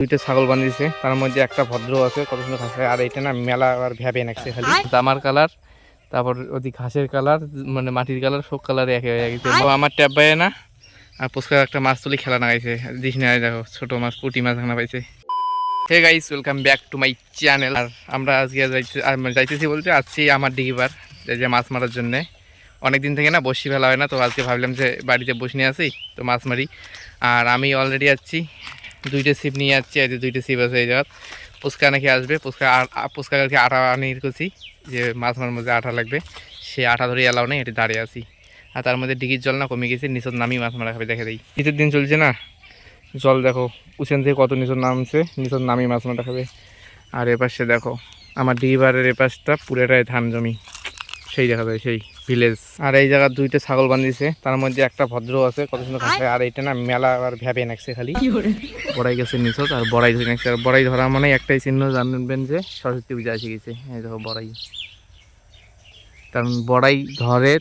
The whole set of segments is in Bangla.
দুইটা ছাগল বানিয়েছে। তার মধ্যে একটা ভদ্র আছে কত সুন্দর ঘাস। আর এটা না মেলা আর ভ্যাবে নাকছে খালি। জামার কালার তারপর ওদি ঘাসের কালার মানে মাটির কালার সব কালারে একে হয়ে গেছে। ও আমার ট্যাব পায় না আর পুষ্কার একটা মাছ তুলি খেলা নাগাইছে দিস না দেখো ছোট মাছ পুটি মাছ খানা পাইছে। Hey guys welcome back to my channel আর আমরা আজকে যাইতে আর মানে যাইতেছি বলতে আজকে আমার ডিগিবার এই যে মাছ মারার জন্যে। অনেক দিন থেকে না বসি ফেলা হয় না তো আজকে ভাবলাম যে বাড়িতে বসে নিয়ে আসি তো মাছ মারি। আর আমি অলরেডি যাচ্ছি দুইটা সিপ নিয়ে যাচ্ছি এই দুইটা সিপ আছে এই পুচকা নাকি আসবে, পুচকা পুচকা কালকে আটা আনির করছি যে মাছ মারার মধ্যে আটা লাগবে। সে আটা ধরে এলাও নেই, এটি দাঁড়িয়ে আছি। আর তার মধ্যে ডিগির জল না কমে গেছে, নিচত নামি মাছ মারা খাবে, দেখে দিই। শীতের দিন চলছে না? জল দেখো উচেন থেকে কত নিচত নামছে, নিচত নামি মাছ মারা খাবে। আর এপাশে দেখো, আমার ডিবারের এপাশটা পুরোটাই ধান জমি। সেই দেখা যায়, সেই। ভিলেজ আর এই জায়গার দুইটা ছাগল বানিয়েছে তার মধ্যে একটা ভদ্র আছে কত সুন্দর ঘাস আর এটা না মেলা আর ভ্যাবে নাকছে খালি। বড়াই গেছে নিচত আর বড়াই ধরে নাকছে। আর বড়াই ধরা মানে একটাই চিহ্ন জানবেন যে সরস্বতী পূজা এসে গেছে। এই দেখো বড়াই। কারণ বড়াই ধরে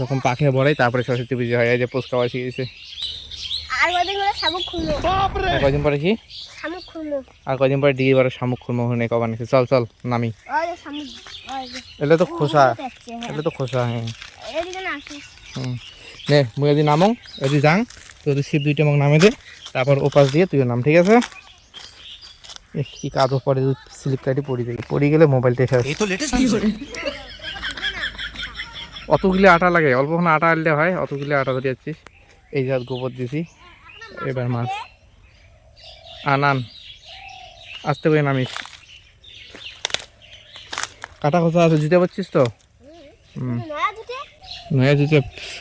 যখন পাখে বড়াই তারপরে সরস্বতী পূজা হয়। এই যে পোস্কা এসে গেছে। আর কদিন পরে শামুক খুলবো আর কদিন পরে কি? শামুক খুলবো আর কদিন পরে শামুক খুলবো চল চল নামি। এটা তো খোসা হ্যাঁ। এটা তো খোসা হ্যাঁ। নে মুই নামো যদি যাং। যদি শীত দুইটা মোক নামে দে। তারপর ওপাশ দিয়ে তুই নাম ঠিক আছে? কি কাজ পরে স্লিপ কাটি পড়ে যাই পড়ে গেলে মোবাইলটা শেষ এই তো লেটেস্ট অতগুলি আটা লাগে অল্পক্ষণ আটা আনলে হয় অতগুলি আটা ধরে যাচ্ছিস। এই জাত গোবর দিছি। এবার মাছ। আনান। আন আস্তে করে নামিস। কাটা খোসা আছে, জুতে পাচ্ছিস তো? নয়া জুতে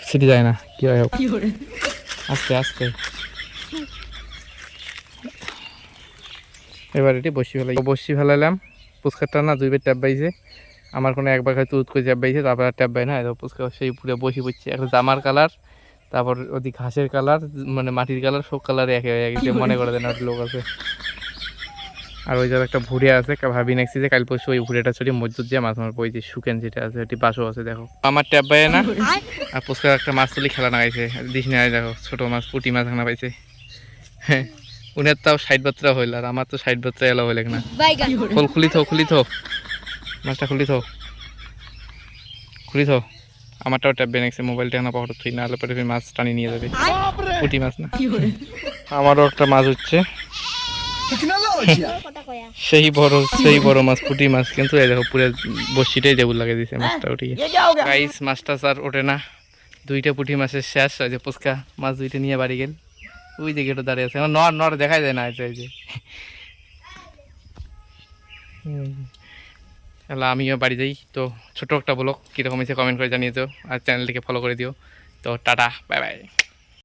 ছিটে যায় না, কি হয় আস্তে আস্তে। এবার এটি বসি ফেলাই। বসি ফেলাইলাম। পুষ্কারটা না দুইবার ট্যাপ বাইছে। আমার কোনো একবার হয়তো উৎ করে ট্যাপ বাইছে তারপর ট্যাপ বাই না পুষ্কার সেই পুরো বসি পড়ছে। এখন জামার কালার। তারপর ওদি ঘাসের কালার মানে মাটির কালার সব কালারে একে হয়ে গেছে মনে করে দেন একটা লোক আছে। আর ওই জায়গায় একটা ভুড়ে আছে ভাবি নাকছি যে কাল পরশু ওই ভুড়েটা ছড়িয়ে মজদুর দিয়ে মাছ মারবো ওই যে শুকেন যেটা আছে এটি বাসও আছে দেখো। আমার ট্যাপ বাই না আর। পুষ্কার একটা মাছ তুলি খেলা নাগাইছে দিস না দেখো ছোট মাছ পুটি মাছ খানা পাইছে। হ্যাঁ উনের তাও সাইড বাত্রা হইল আর আমার তো সাইড বাত্রা এলা হইলে না। খোল খুলি থো খুলি থো। মাছটা খুলি থো। খুলি থো। আমারটাও ট্যাব বেনেছে মোবাইলটা না পাহাড় থুই না হলে পরে ফির মাছ টানি নিয়ে যাবে। পুটি মাছ না। আমারও একটা মাছ হচ্ছে। সেই বড় সেই বড় মাছ পুটি মাছ কিন্তু এই দেখো পুরো বসিটাই দেবুল লাগে দিছে মাছটা উঠিয়ে। গাইস মাছটা স্যার ওঠে না। দুইটা পুঁটি মাছের শেষ ওই যে পুচকা মাছ দুইটা নিয়ে বাড়ি গেল। ওই যে গেটে দাঁড়িয়ে আছে। আমার নর নর দেখা যায় না এই যে, এই যে। তাহলে আমিও বাড়ি যাই। তো ছোটো একটা ব্লগ, কীরকম হয়েছে কমেন্ট করে জানিয়ে দিও, আর চ্যানেলটিকে ফলো করে দিও। তো টাটা বাই বাই